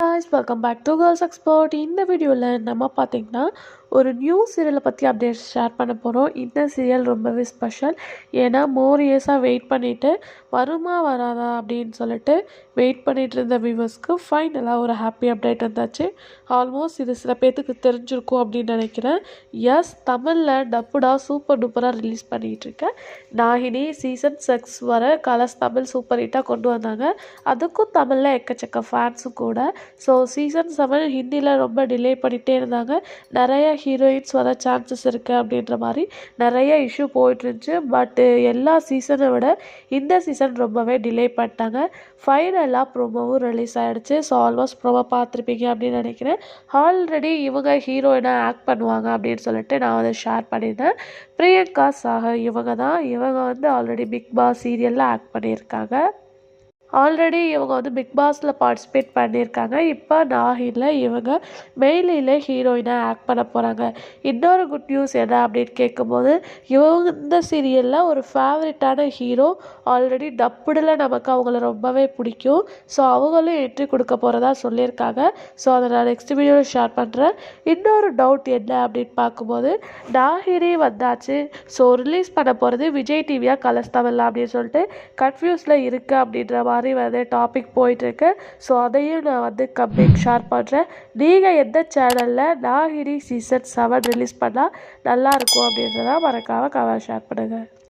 Guys welcome back to girls expert இந்த வீடியோவில் நம்ம பார்த்திங்கன்னா ஒரு நியூ சீரியலை பற்றி அப்டேட்ஸ் ஷேர் பண்ண போகிறோம் இந்த சீரியல் ரொம்பவே ஸ்பெஷல் ஏன்னா மோர் இயர்ஸாக வெயிட் பண்ணிவிட்டு வருமா வராதா அப்படின்னு சொல்லிட்டு வெயிட் பண்ணிகிட்டு இருந்த வியூவர்ஸ்க்கு ஃபைனலாக ஒரு ஹாப்பி அப்டேட் வந்தாச்சு. ஆல்மோஸ்ட் இது சில பேர்த்துக்கு தெரிஞ்சிருக்கும் அப்படின்னு நினைக்கிறேன். எஸ் தமிழில் டப்புடா சூப்பர் டூப்பராக ரிலீஸ் பண்ணிகிட்டு இருக்கேன். நாகினி சீசன் சிக்ஸ் வர கலர்ஸ் தமிழ் சூப்பர் ஹிட்டாக கொண்டு வந்தாங்க. அதுக்கும் தமிழில் எக்கச்சக்க ஃபேன்ஸும் கூட. ஸோ சீசன் செவன் ஹிந்தியில் ரொம்ப டிலே பண்ணிகிட்டே இருந்தாங்க. நிறைய ஹீரோயின்ஸ் வர சான்சஸ் இருக்குது அப்படின்ற மாதிரி நிறைய இஷ்யூ போயிட்டுருந்துச்சு. பட்டு எல்லா சீசனை விட இந்த சீசன் ரொம்பவே டிலே பண்ணிட்டாங்க. ஃபைனலாக ப்ரோமோவும் ரிலீஸ் ஆகிடுச்சு ஸோ ஆல்மோஸ்ட் ப்ரோமோ பார்த்துருப்பீங்க அப்படின்னு நினைக்கிறேன். ஆல்ரெடி இவங்க ஹீரோயினாக ஆக்ட் பண்ணுவாங்க அப்படின்னு சொல்லிட்டு நான் வந்து ஷேர் பண்ணியிருந்தேன். பிரியங்கா சாகர் இவங்க தான். இவங்க வந்து ஆல்ரெடி பிக் பாஸ் சீரியலில் ஆக்ட் பண்ணியிருக்காங்க. ஆல்ரெடி இவங்க வந்து பிக் பாஸில் பார்ட்டிசிபேட் பண்ணியிருக்காங்க. இப்போ நாகினில் இவங்க மெயிலில் ஹீரோயினாக ஆக்ட் பண்ண போகிறாங்க இன்னொரு குட் நியூஸ் என்ன அப்படின்னு கேட்கும்போது இவங்க இந்த சீரியலில் ஒரு ஃபேவரட்டான ஹீரோ ஆல்ரெடி டப்புடில் நமக்கு அவங்கள ரொம்பவே பிடிக்கும். ஸோ அவங்களும் என்ட்ரி கொடுக்க போகிறதா சொல்லியிருக்காங்க. ஸோ அதை நான் நெக்ஸ்ட் வீடியோவில் ஷேர் பண்ணுறேன் இன்னொரு டவுட் என்ன அப்படின்னு பார்க்கும்போது நாகினி வந்தாச்சு. ஸோ ரிலீஸ் பண்ண போகிறது விஜய் டிவியாக கலர்ஸ் தமிழ் அப்படின்னு சொல்லிட்டு கன்ஃபியூஸில் இருக்குது அப்படின்ற மாதிரி மாதிரி வந்து டாபிக் போயிட்டுருக்கு. ஸோ அதையும் நான் வந்து கம்மிங் ஷேர் பண்ணுறேன் நீங்கள் எந்த சேனலில் நாகிரி சீசன் செவன் ரிலீஸ் பண்ணால் நல்லாயிருக்கும் அப்படின்றத மறக்காமல் கவர் ஷேர் பண்ணுங்கள்